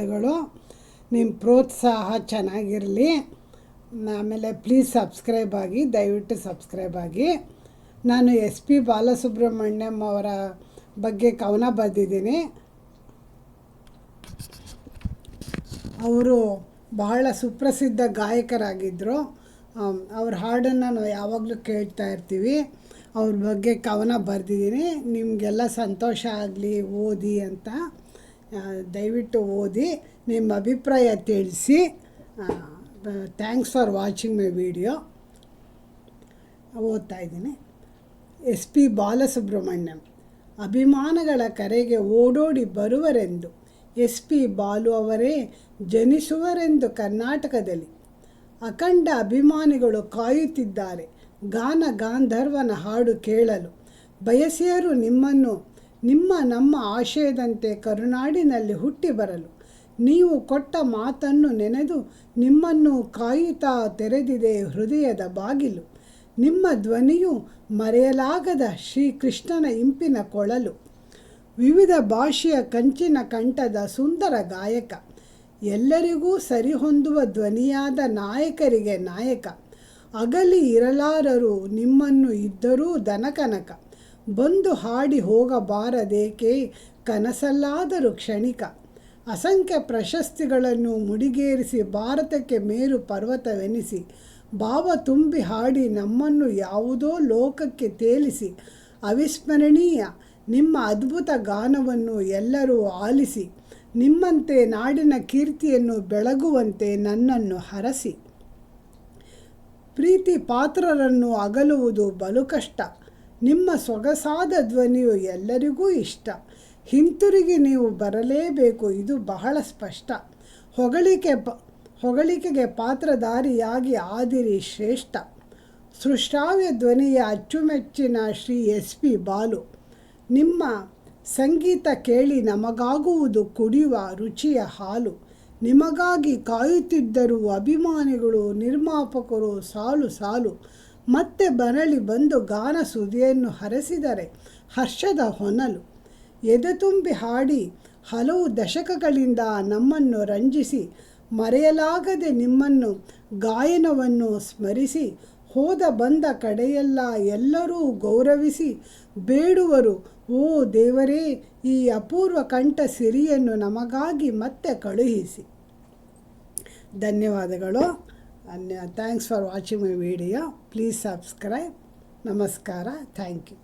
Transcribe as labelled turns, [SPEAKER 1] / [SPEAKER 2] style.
[SPEAKER 1] ಧನ್ಯವಾದಗಳು. ನಿಮ್ಮ ಪ್ರೋತ್ಸಾಹ ಚೆನ್ನಾಗಿರಲಿ. ಆಮೇಲೆ ಪ್ಲೀಸ್ ಸಬ್ಸ್ಕ್ರೈಬ್ ಆಗಿ, ದಯವಿಟ್ಟು ಸಬ್ಸ್ಕ್ರೈಬ್ ಆಗಿ. ನಾನು ಎಸ್ ಪಿ ಬಾಲಸುಬ್ರಹ್ಮಣ್ಯಂ ಅವರ ಬಗ್ಗೆ ಕವನ ಬರೆದಿದ್ದೀನಿ. ಅವರು ಬಹಳ ಸುಪ್ರಸಿದ್ಧ ಗಾಯಕರಾಗಿದ್ದರು ಅವ್ರ ಹಾಡನ್ನು ನಾವು ಯಾವಾಗಲೂ ಕೇಳ್ತಾ ಇರ್ತೀವಿ. ಅವ್ರ ಬಗ್ಗೆ ಕವನ ಬರೆದಿದ್ದೀನಿ. ನಿಮಗೆಲ್ಲ ಸಂತೋಷ ಆಗಲಿ, ಓದಿ ಅಂತ. ದಯವಿಟ್ಟು ಓದಿ ನಿಮ್ಮ ಅಭಿಪ್ರಾಯ ತಿಳಿಸಿ. Thanks for watching my video ಓದ್ತಾ ಇದ್ದೀನಿ. ಎಸ್ ಪಿ ಬಾಲಸುಬ್ರಹ್ಮಣ್ಯಂ, ಅಭಿಮಾನಗಳ ಕರೆಗೆ ಓಡೋಡಿ ಬರುವರೆಂದು, ಎಸ್ ಪಿ ಬಾಲು ಅವರೇ ಜನಿಸುವರೆಂದು ಕರ್ನಾಟಕದಲ್ಲಿ ಅಖಂಡ ಅಭಿಮಾನಿಗಳು ಕಾಯುತ್ತಿದ್ದಾರೆ. ಗಾನ ಗಾಂಧರ್ವನ ಹಾಡು ಕೇಳಲು ಬಯಸಿಯರು ನಿಮ್ಮನ್ನು ನಿಮ್ಮ ನಮ್ಮ ಆಶಯದಂತೆ ಕರುನಾಡಿನಲ್ಲಿ ಹುಟ್ಟಿ ಬರಲು. ನೀವು ಕೊಟ್ಟ ಮಾತನ್ನು ನೆನೆದು ನಿಮ್ಮನ್ನು ಕಾಯುತ್ತಾ ತೆರೆದಿದೆ ಹೃದಯದ ಬಾಗಿಲು. ನಿಮ್ಮ ಧ್ವನಿಯು ಮರೆಯಲಾಗದ ಶ್ರೀಕೃಷ್ಣನ ಇಂಪಿನ ಕೊಳಲು. ವಿವಿಧ ಭಾಷೆಯ ಕಂಚಿನ ಕಂಠದ ಸುಂದರ ಗಾಯಕ. ಎಲ್ಲರಿಗೂ ಸರಿಹೊಂದುವ ಧ್ವನಿಯಾದ ನಾಯಕರಿಗೆ ನಾಯಕ. ಅಗಲಿ ಇರಲಾರರು ನಿಮ್ಮನ್ನು ಇದ್ದರೂ ದನಕನಕ. ಬಂದು ಹಾಡಿ ಹೋಗಬಾರದೇಕೆ? ಕನಸಲ್ಲಾದರೂ ಕ್ಷಣಿಕ. ಅಸಂಖ್ಯ ಪ್ರಶಸ್ತಿಗಳನ್ನು ಮುಡಿಗೇರಿಸಿ ಭಾರತಕ್ಕೆ ಮೇರು ಪರ್ವತವೆನಿಸಿ. ಭಾವ ತುಂಬಿ ಹಾಡಿ ನಮ್ಮನ್ನು ಯಾವುದೋ ಲೋಕಕ್ಕೆ ತೇಲಿಸಿ. ಅವಿಸ್ಮರಣೀಯ, ನಿಮ್ಮ ಅದ್ಭುತ ಗಾನವನ್ನು ಎಲ್ಲರೂ ಆಲಿಸಿ. ನಿಮ್ಮಂತೆ ನಾಡಿನ ಕೀರ್ತಿಯನ್ನು ಬೆಳಗುವಂತೆ ನನ್ನನ್ನು ಹರಸಿ. ಪ್ರೀತಿ ಪಾತ್ರರನ್ನು ಅಗಲುವುದು ಬಲು ಕಷ್ಟ. ನಿಮ್ಮ ಸೊಗಸಾದ ಧ್ವನಿಯು ಎಲ್ಲರಿಗೂ ಇಷ್ಟ. ಹಿಂತಿರುಗಿ ನೀವು ಬರಲೇಬೇಕು, ಇದು ಬಹಳ ಸ್ಪಷ್ಟ. ಹೊಗಳಿಕೆ ಪ, ಹೊಗಳಿಕೆಗೆ ಪಾತ್ರಧಾರಿಯಾಗಿ ಆದಿರಿ ಶ್ರೇಷ್ಠ. ಸೃಷ್ಟಾವ್ಯ ಧ್ವನಿಯ ಅಚ್ಚುಮೆಚ್ಚಿನ ಶ್ರೀ ಎಸ್ ಪಿ ಬಾಲು. ನಿಮ್ಮ ಸಂಗೀತ ಕೇಳಿ ನಮಗಾಗುವುದು ಕುಡಿಯುವ ರುಚಿಯ ಹಾಲು. ನಿಮಗಾಗಿ ಕಾಯುತ್ತಿದ್ದರು ಅಭಿಮಾನಿಗಳು ನಿರ್ಮಾಪಕರು ಸಾಲು ಸಾಲು. ಮತ್ತೆ ಬರಳಿ ಬಂದು ಗಾನ ಸುದಿಯನ್ನು ಹರಸಿದರೆ ಹರ್ಷದ ಹೊನಲು. ಎದೆ ತುಂಬಿ ಹಾಡಿ ಹಲವು ದಶಕಗಳಿಂದ ನಮ್ಮನ್ನು ರಂಜಿಸಿ ಮರೆಯಲಾಗದೆ ನಿಮ್ಮನ್ನು ಗಾಯನವನ್ನು ಸ್ಮರಿಸಿ ಹೋದ ಬಂದ ಕಡೆಯೆಲ್ಲ ಎಲ್ಲರೂ ಗೌರವಿಸಿ ಬೇಡುವರು, ಓ ದೇವರೇ, ಈ ಅಪೂರ್ವ ಕಂಠ ಸಿರಿಯನ್ನು ನಮಗಾಗಿ ಮತ್ತೆ ಕಳುಹಿಸಿ. ಧನ್ಯವಾದಗಳು. Thanks for watching my video please subscribe ನಮಸ್ಕಾರ ಥ್ಯಾಂಕ್ ಯು